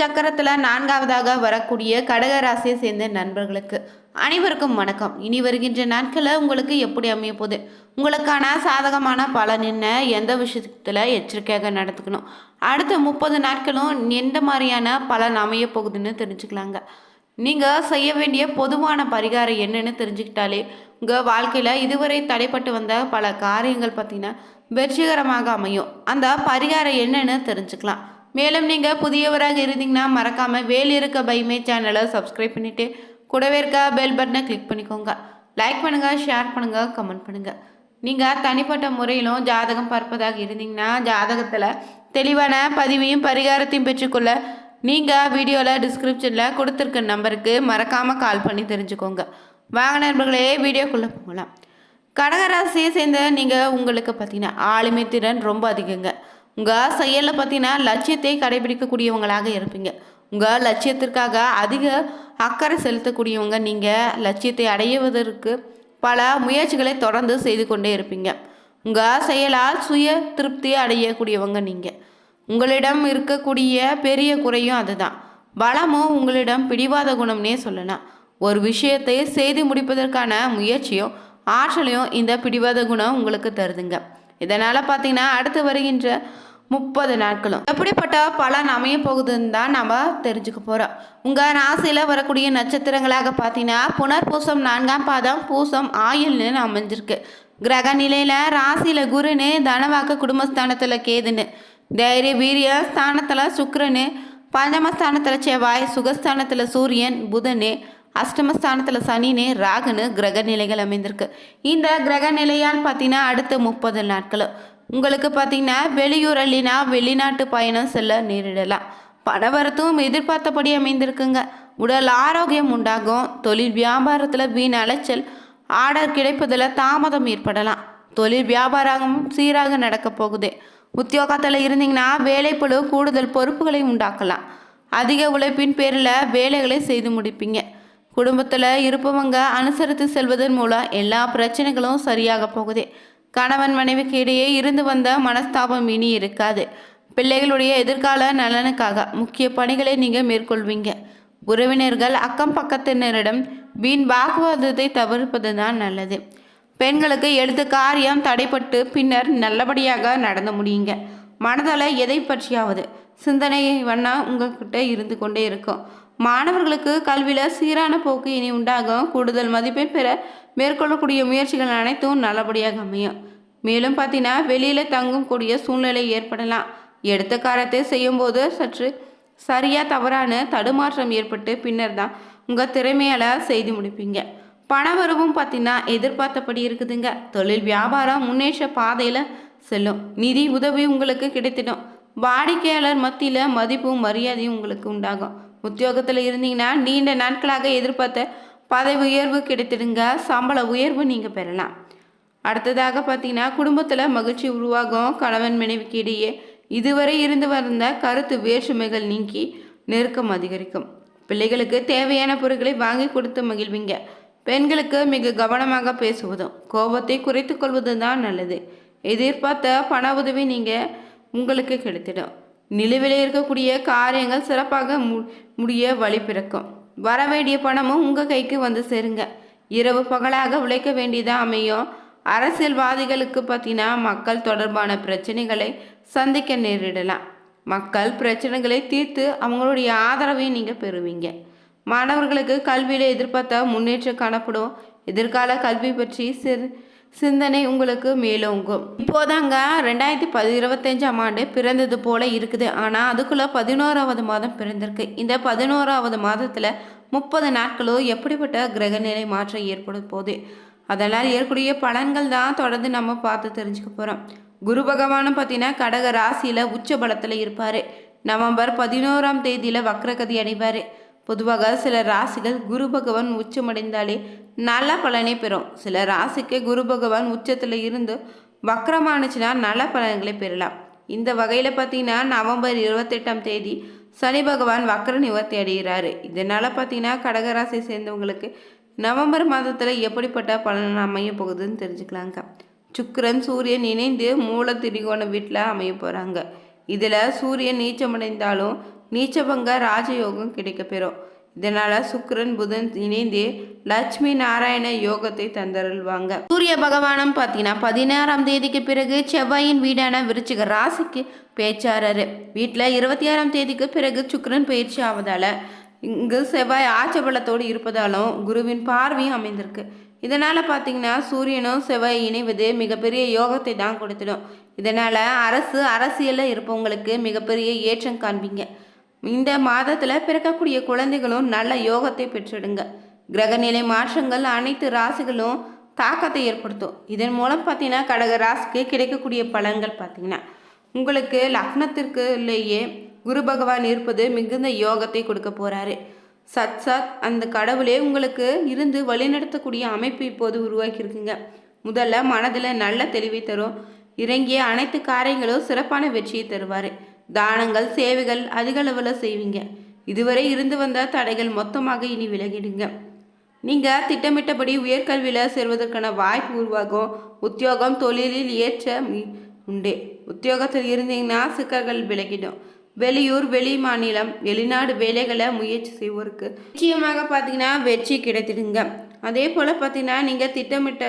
சக்கரத்தில் நான்காவதாக வரக்கூடிய கடக ராசியை சேர்ந்த நண்பர்களுக்கு அனைவருக்கும் வணக்கம். இனி வருகின்ற நாட்களில் உங்களுக்கு எப்படி அமைய போகுது? உங்களுக்கான சாதகமான பலன் என்ன? எந்த விஷயத்தில் எச்சரிக்கையாக நடத்துக்கணும் அடுத்த முப்பது நாட்களும் எந்த மாதிரியான பலன் அமைய போகுதுன்னு தெரிஞ்சுக்கலாங்க. நீங்கள் செய்ய வேண்டிய பொதுவான பரிகாரம் என்னன்னு தெரிஞ்சுக்கிட்டாலே உங்கள் வாழ்க்கையில் இதுவரை தடைப்பட்டு வந்த பல காரியங்கள் பார்த்தீங்கன்னா வெற்றிகரமாக அமையும். அந்த பரிகாரம் என்னன்னு தெரிஞ்சுக்கலாம். மேலும் நீங்கள் புதியவராக இருந்தீங்கன்னா மறக்காமல் வேல் இருக்க பைமே சேனலை சப்ஸ்கிரைப் பண்ணிவிட்டு கூடவே இருக்க பெல் பட்டனை கிளிக் பண்ணிக்கோங்க. லைக் பண்ணுங்கள் ஷேர் பண்ணுங்கள் கமெண்ட் பண்ணுங்கள் நீங்கள் தனிப்பட்ட முறையிலும் ஜாதகம் பார்ப்பதாக இருந்தீங்கன்னா ஜாதகத்தில் தெளிவான பதிவையும் பரிகாரத்தையும் பெற்றுக்கொள்ள நீங்கள் வீடியோவில் டிஸ்கிரிப்ஷனில் கொடுத்துருக்க நம்பருக்கு மறக்காமல் கால் பண்ணி தெரிஞ்சுக்கோங்க. வாங்க நண்பர்களே வீடியோக்குள்ளே போகலாம். கடகராசியை சேர்ந்த நீங்கள் உங்களுக்கு பார்த்தீங்கன்னா ஆளுமை திறன் ரொம்ப அதிகங்க. உங்கள் செயலில் பார்த்தீங்கன்னா லட்சியத்தை கடைபிடிக்கக்கூடியவங்களாக இருப்பீங்க. உங்கள் லட்சியத்திற்காக அதிக அக்கறை செலுத்தக்கூடியவங்க நீங்கள் லட்சியத்தை அடைவதற்கு பல முயற்சிகளை தொடர்ந்து செய்து கொண்டே இருப்பீங்க. உங்கள் செயலால் சுய திருப்தி அடையக்கூடியவங்க நீங்கள் உங்களிடம் இருக்கக்கூடிய பெரிய குறையும் அதுதான். பலமும் உங்களிடம் பிடிவாத குணம்னே சொல்லலாம். ஒரு விஷயத்தை செய்து முடிப்பதற்கான முயற்சியும் ஆற்றலையும் இந்த பிடிவாத குணம் உங்களுக்கு தருதுங்க. இதனால் பார்த்தீங்கன்னா அடுத்து வருகின்ற முப்பது நாட்களும். எப்படிப்பட்ட பலன் அமைய போகுதுன்னு தான் நம்ம தெரிஞ்சுக்க போகிறோம் உங்கள் ராசியில் வரக்கூடிய நட்சத்திரங்களாக பார்த்தீங்கன்னா புனர்பூசம் நான்காம் பாதம் பூசம் ஆயுள்னு அமைஞ்சிருக்கு. கிரக நிலையில் ராசியில் குருன்னு தனவாக்கு குடும்பஸ்தானத்தில் கேதுன்னு தைரிய வீரிய ஸ்தானத்தில் சுக்கிரனு பஞ்சமஸ்தானத்தில் செவ்வாய் சுகஸ்தானத்தில் சூரியன் புதனு அஷ்டமஸ்தானத்தில் சனினு ராகுனு கிரக நிலைகள் அமைந்திருக்கு. இந்த கிரக நிலையால் பார்த்தீங்கன்னா அடுத்த முப்பது நாட்களும் உங்களுக்கு பார்த்தீங்கன்னா வெளியூர் அல்லினா வெளிநாட்டு பயணம் செல்ல நேரிடலாம். பணவரத்தும் எதிர்பார்த்தபடி அமைந்திருக்குங்க. உடல் ஆரோக்கியம் உண்டாகும். தொழில் வியாபாரத்தில் வீண் அலைச்சல் ஆர்டர் கிடைப்பதில் தாமதம் ஏற்படலாம். தொழில் வியாபாரம் சீராக நடக்க போகுது. உத்தியோகத்தில் இருந்தீங்கன்னா வேலைப்பழு கூடுதல் பொறுப்புகளை உண்டாக்கலாம். அதிக உழைப்பின் பேரில் வேலைகளை செய்து முடிப்பீங்க. குடும்பத்தில் இருப்பவங்க அனுசரித்து செல்வதன் மூலம் எல்லா பிரச்சனைகளும் சரியாக போகுது. கணவன் மனைவிக்கு இடையே இருந்து வந்த மனஸ்தாபம் இனி இருக்காது. பிள்ளைகளுடைய எதிர்கால நலனுக்காக முக்கிய பணிகளை நீங்கள் மேற்கொள்வீங்க. உறவினர்கள் அக்கம் பக்கத்தினரிடம் வீண் வாக்குவாதத்தை தவிர்ப்பது தான் நல்லது. பெண்களுக்கு எழுத்து காரியம் தடைப்பட்டு பின்னர் நல்லபடியாக நடந்து முடியுங்க. மனதால் எதை பற்றியாவது சிந்தனை வண்ணா உங்ககிட்ட இருந்து கொண்டே இருக்கும். மாணவர்களுக்கு கல்வியில் சீரான போக்கு இனி உண்டாகும். கூடுதல் மதிப்பெண் பெற மேற்கொள்ளக்கூடிய முயற்சிகள் அனைத்தும் நல்லபடியாக அமையும். மேலும் பார்த்தீங்கன்னா வெளியில் தங்கும் கூடிய சூழ்நிலை ஏற்படலாம். எடுத்த காரத்தை செய்யும்போது சற்று சரியாக தவறான தடுமாற்றம் ஏற்பட்டு பின்னர் தான் உங்கள் திறமையால் செய்து முடிப்பீங்க. பணவரவும் பார்த்தீங்கன்னா எதிர்பார்த்தபடி இருக்குதுங்க. தொழில் வியாபாரம் முன்னேற்ற பாதையில் செல்லும். நிதி உதவி உங்களுக்கு கிடைத்திடும். வாடிக்கையாளர் மத்தியில் மதிப்பும் மரியாதையும் உங்களுக்கு உண்டாகும். உத்தியோகத்தில் இருந்தீங்கன்னா நீண்ட நாட்களாக எதிர்பார்த்த பதவி உயர்வு கிடைத்திடுங்க. சம்பள உயர்வு நீங்கள் பெறலாம். அடுத்ததாக பார்த்தீங்கன்னா குடும்பத்தில் மகிழ்ச்சி உருவாகும். கணவன் மனைவிக்கு இடையே இதுவரை இருந்து வந்த கருத்து வேற்றுமைகள் நீங்கி நெருக்கம் அதிகரிக்கும். பிள்ளைகளுக்கு தேவையான பொருட்களை வாங்கி கொடுத்து மகிழ்வீங்க. பெண்களுக்கு மிக கவனமாக பேசுவதும் கோபத்தை குறைத்து கொள்வது தான் நல்லது. எதிர்பார்த்த பண உதவி நீங்கள் உங்களுக்கு கிடைத்திடும். நிலுவையில் இருக்கக்கூடிய காரியங்கள் சிறப்பாக மு முடிய வழி பிறக்கும். வர வேண்டிய பணமும் உங்கள் கைக்கு வந்து சேருங்க. இரவு பகலாக உழைக்க வேண்டியதாக அமையும் அரசியல்வாதிகளுக்கு பார்த்தீங்கன்னா மக்கள் தொடர்பான பிரச்சனைகளை சந்திக்க நேரிடலாம். மக்கள் பிரச்சனைகளை தீர்த்து அவங்களுடைய ஆதரவையும் நீங்கள் பெறுவீங்க. மாணவர்களுக்கு கல்வியில் எதிர்பார்த்த முன்னேற்றம் காணப்படும். எதிர்கால கல்வி பற்றி சிறு சிந்தனை உங்களுக்கு மேலோங்கும். இப்போதாங்க ரெண்டாயிரத்தி பதி இருபத்தஞ்சாம் ஆண்டு பிறந்தது போல இருக்குது. ஆனால் அதுக்குள்ளே பதினோராவது மாதம் பிறந்திருக்கு. இந்த பதினோராவது மாதத்தில் முப்பது நாட்களோ எப்படிப்பட்ட கிரகநிலை மாற்றம் ஏற்படும் போது அதனால் ஏற்கூடிய பலன்கள் தான் தொடர்ந்து நம்ம பார்த்து தெரிஞ்சுக்க போகிறோம் குரு பகவானும் பார்த்தீங்கன்னா கடக ராசியில் உச்ச பலத்தில் இருப்பார். நவம்பர் பதினோராம் தேதியில் வக்ரகதி அடைவார் பொதுவாக சில ராசிகள் குரு பகவான் உச்சமடைந்தாலே நல்ல பலனை பெறும். சில ராசிக்கு குரு பகவான் உச்சத்தில் இருந்து வக்கரமானுச்சுன்னா நல்ல பலன்களை பெறலாம். இந்த வகையில் பார்த்தீங்கன்னா நவம்பர் இருபத்தெட்டாம் தேதி சனி பகவான் வக்ர நிவர்த்தி அடைகிறாரு. இதனால் பார்த்தீங்கன்னா கடகராசி சேர்ந்தவங்களுக்கு நவம்பர் மாதத்தில் எப்படிப்பட்ட பலன் அமைய போகுதுன்னு தெரிஞ்சுக்கலாங்க. சுக்கரன் சூரியன் இணைந்து மூல திரிகோண வீட்டில் அமைய போகிறாங்க இதில் சூரியன் நீச்சமடைந்தாலும் நீச்சபங்க ராஜயோகம் கிடைக்கப்பெறும் இதனால சுக்கரன் புதன் இணைந்து லட்சுமி நாராயண யோகத்தை தந்தருள்வாங்க. சூரிய பகவானம் பார்த்தீங்கன்னா பதினாறாம் தேதிக்கு பிறகு செவ்வாயின் வீடான விருச்சிக ராசிக்கு பேச்சாராரு. வீட்டில் இருபத்தி ஆறாம் தேதிக்கு பிறகு சுக்கரன் பயிற்சி ஆவதால இங்கு செவ்வாய் ஆச்சபலத்தோடு இருப்பதாலும் குருவின் பார்வையும் அமைந்திருக்கு. இதனால் பார்த்தீங்கன்னா சூரியனும் செவ்வாய் இணைவது மிகப்பெரிய யோகத்தை தான் கொடுத்துடும். இதனால் அரசு அரசியலில் இருப்பவங்களுக்கு மிகப்பெரிய ஏற்றம் காண்பீங்க. இந்த மாதத்தில் பிறக்கக்கூடிய குழந்தைகளும் நல்ல யோகத்தை பெற்றிடுங்க. கிரகநிலை மாற்றங்கள் அனைத்து ராசிகளும் தாக்கத்தை ஏற்படுத்தும். இதன் மூலம் பார்த்தீங்கன்னா கடக ராசிக்கு கிடைக்கக்கூடிய பலன்கள் பார்த்தீங்கன்னா உங்களுக்கு லக்னத்திற்குள்ளேயே குரு பகவான் இருப்பது மிகுந்த யோகத்தை கொடுக்க போகிறாரு சத் சத் அந்த கடவுளே உங்களுக்கு இருந்து வழிநடத்தக்கூடிய அமைப்பு இப்போது உருவாக்கியிருக்குங்க. முதல்ல மனதில் நல்ல தெளிவை தரும். இறங்கிய அனைத்து காரியங்களும் சிறப்பான வெற்றியை தருவார். தானங்கள் சேவைகள் அதிக அளவில் செய்வீங்க. இதுவரை இருந்து வந்த தடைகள் மொத்தமாக இனி விலகிடுங்க. நீங்கள் திட்டமிட்டபடி உயர்கல்வியில் சேர்வதற்கான வாய்ப்பு உருவாகும். உத்தியோகம் தொழிலில் ஏற்ற உண்டு. உத்தியோகத்தில் இருந்தீங்கன்னா சிக்கல்கள் விலகிடும். வெளியூர் வெளி மாநிலம் வெளிநாடு வேலைகளை முயற்சி செய்வோருக்கு நிச்சயமாக பார்த்தீங்கன்னா வெற்றி கிடைத்திடுங்க. அதே போல் பார்த்தீங்கன்னா நீங்கள் திட்டமிட்ட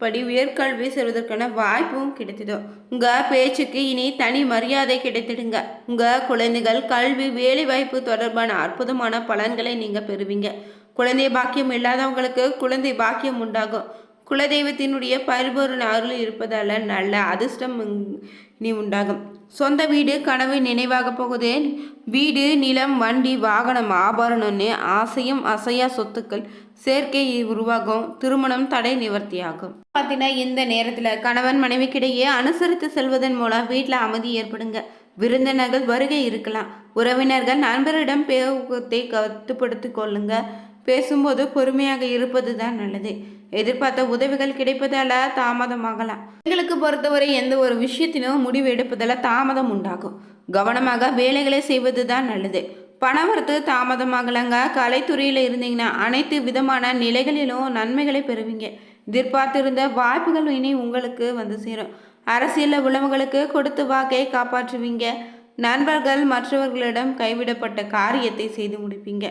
படி உயர்கல்வி செல்வதற்கான வாய்ப்பும் கிடைத்திடும் உங்கள் பேச்சுக்கு இனி தனி மரியாதை கிடைத்திடுங்க. உங்கள் குழந்தைகள் கல்வி வேலை வாய்ப்பு தொடர்பான அற்புதமான பலன்களை நீங்கள் பெறுவீங்க. குழந்தை பாக்கியம் இல்லாதவங்களுக்கு குழந்தை பாக்கியம் உண்டாகும். குலதெய்வத்தினுடைய பரிபூரண அருள் இருப்பதால நல்ல அதிர்ஷ்டம் இனி உண்டாகும். சொந்த வீடு கனவு நினைவாக போகுது வீடு நிலம் வண்டி வாகனம் ஆபரணம்னு ஆசையும் அசையா சொத்துக்கள் சேர்க்கை உருவாகும். திருமணம் தடை நிவர்த்தியாகும். பார்த்தீங்கன்னா இந்த நேரத்தில் கணவன் மனைவிக்கிடையே அனுசரித்து செல்வதன் மூலம் வீட்டில் அமைதி ஏற்படுங்க. விருந்தினர்கள் வருகை இருக்கலாம். உறவினர்கள் நண்பரிடம் பேகத்தை கட்டுப்படுத்திக் கொள்ளுங்கள் பேசும்போது பொறுமையாக இருப்பது தான் நல்லது. எதிர்பார்த்த உதவிகள் கிடைப்பதால தாமதமாகலாம் எங்களுக்கு பொறுத்தவரை எந்த ஒரு விஷயத்திலும் முடிவு எடுப்பதால தாமதம் உண்டாகும். கவனமாக வேலைகளை செய்வது தான் நல்லது. பணம் பணவரத்து தாமதமாகலங்க. கலைத்துறையில் இருந்தீங்கன்னா அனைத்து விதமான நிலைகளிலும் நன்மைகளை பெறுவீங்க. எதிர்பார்த்திருந்த வாய்ப்புகள் இனி உங்களுக்கு வந்து சேரும். அரசியல் உழவுகளுக்கு கொடுத்து வாக்கை காப்பாற்றுவீங்க. நண்பர்கள் மற்றவர்களிடம் கைவிடப்பட்ட காரியத்தை செய்து முடிப்பீங்க.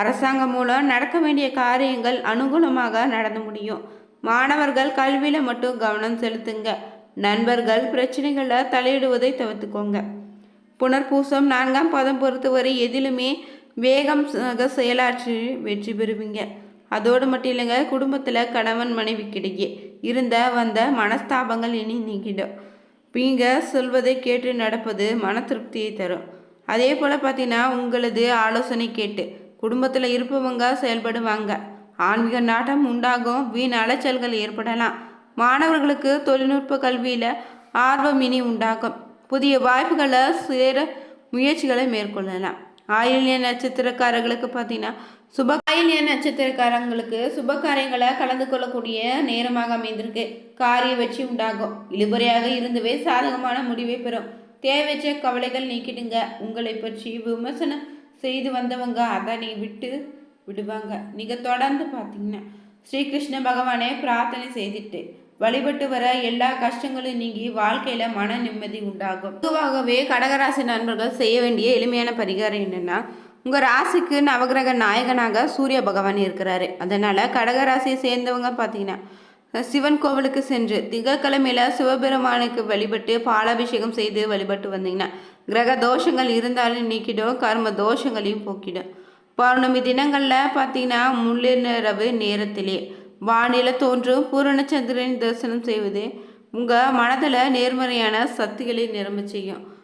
அரசாங்கம் மூலம் நடக்க வேண்டிய காரியங்கள் அனுகூலமாக நடந்து முடியும். மாணவர்கள் கல்வியில் மட்டும் கவனம் செலுத்துங்க. நண்பர்கள் பிரச்சனைகளில் தலையிடுவதை தவிர்த்துக்கோங்க. புனர்பூசம் நான்காம் பதம் பொறுத்தவரை எதிலுமே வேகம் சக செயலாற்றி வெற்றி பெறுவீங்க. அதோடு மட்டும் இல்லைங்க குடும்பத்தில் கணவன் மனைவிக்கிடையே இருந்த வந்த மனஸ்தாபங்கள் இனி நீங்கிடும். பீங்க சொல்வதை கேட்டு நடப்பது மன திருப்தியை தரும். அதே போல் பார்த்தீங்கன்னா உங்களது ஆலோசனை கேட்டு குடும்பத்தில் இருப்பவங்க செயல்படுவாங்க. ஆன்மீக நாட்டம் உண்டாகும் வீண் அலைச்சல்கள் ஏற்படலாம். மாணவர்களுக்கு தொழில்நுட்ப கல்வியில் ஆர்வம் இனி உண்டாகும். புதிய வாய்ப்புகளை சேர முயற்சிகளை மேற்கொள்ளலாம். ஆயில்ய நட்சத்திரக்காரர்களுக்கு பார்த்தீங்கன்னா சுப ஆயில்ய நட்சத்திரக்காரங்களுக்கு சுப காரியங்களை கலந்து கொள்ளக்கூடிய நேரமாக அமைந்திருக்கு. காரிய வெற்றி உண்டாகும். இழுபறையாக இருந்தவே சாதகமான முடிவை பெறும். தேவையற்ற கவலைகள் நீக்கிடுங்க. உங்களை பற்றி விமர்சனம் செய்து வந்தவங்க அதனை விட்டு விடுவாங்க. நீங்கள் தொடர்ந்து பார்த்தீங்கன்னா ஸ்ரீகிருஷ்ண பகவானே பிரார்த்தனை செய்துட்டு வழிபட்டு வர எல்லா கஷ்டங்களும் நீங்கி வாழ்க்கையில மன நிம்மதி உண்டாகும். பொதுவாகவே கடகராசி நண்பர்கள் செய்ய வேண்டிய எளிமையான பரிகாரம் என்னன்னா உங்கள் ராசிக்கு நவகிரக நாயகனாக சூரிய பகவான் இருக்கிறாரு. அதனால் கடகராசியை சேர்ந்தவங்க பார்த்தீங்கன்னா சிவன் கோவிலுக்கு சென்று திங்கட்கிழமையில சிவபெருமானுக்கு வழிபட்டு பாலாபிஷேகம் செய்து வழிபட்டு வந்தீங்கன்னா கிரக தோஷங்கள் இருந்தாலும் நீக்கிடும் கர்ம தோஷங்களையும் போக்கிடும். பௌர்ணமி தினங்களில் பார்த்தீங்கன்னா முள்ளிரவு நேரத்திலே வானில தோன்றும். பூரணச்சந்திரன் தரிசனம் செய்வது உங்கள் மனதில் நேர்மறையான சக்திகளை நிரம்ப செய்யும்.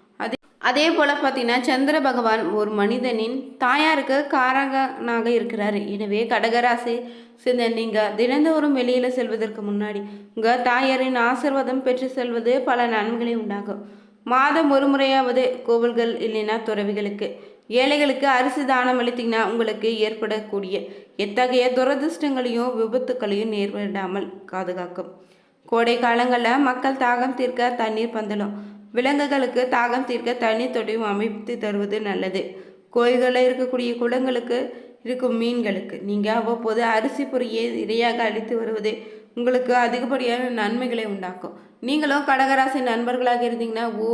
அதே போல் பார்த்தீங்கன்னா சந்திர பகவான் ஒரு மனிதனின் தாயாருக்கு காரகனாக இருக்கிறாரு. எனவே கடகராசி சிந்த நீங்கள் தினந்தோறும் வெளியில் செல்வதற்கு முன்னாடி உங்கள் தாயாரின் ஆசிர்வாதம் பெற்று செல்வது பல நன்மைகளை உண்டாகும் மாதம் ஒரு முறையாவது கோவில்கள் இல்லைன்னா துறவிகளுக்கு ஏழைகளுக்கு அரிசி தானம் அளித்தீங்கன்னா உங்களுக்கு ஏற்படக்கூடிய எத்தகைய துரதிர்ஷ்டங்களையும் விபத்துக்களையும் நேர்விடாமல் பாதுகாக்கும் கோடை காலங்களில் மக்கள் தாகம் தீர்க்க தண்ணீர் பந்தலும் விலங்குகளுக்கு தாகம் தீர்க்க தனி தொட்டியும் அமைத்து தருவது நல்லது. கோயில்களில் இருக்கக்கூடிய குளங்களுக்கு இருக்கும் மீன்களுக்கு. நீங்கள் அவ்வப்போது அரிசி பொரியை இரையாக அளித்து வருவது உங்களுக்கு அதிகப்படியான நன்மைகளை உண்டாக்கும். நீங்களும் கடகராசி நண்பர்களாக இருந்தீங்கன்னா ஓ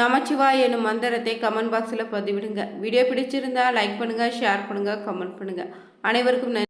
நமச்சிவா எனும் மந்திரத்தை கமெண்ட் பாக்ஸில் பதிவிடுங்க. வீடியோ பிடிச்சிருந்தா லைக் பண்ணுங்கள் ஷேர் பண்ணுங்கள் கமெண்ட் பண்ணுங்கள் அனைவருக்கும் நன்றி.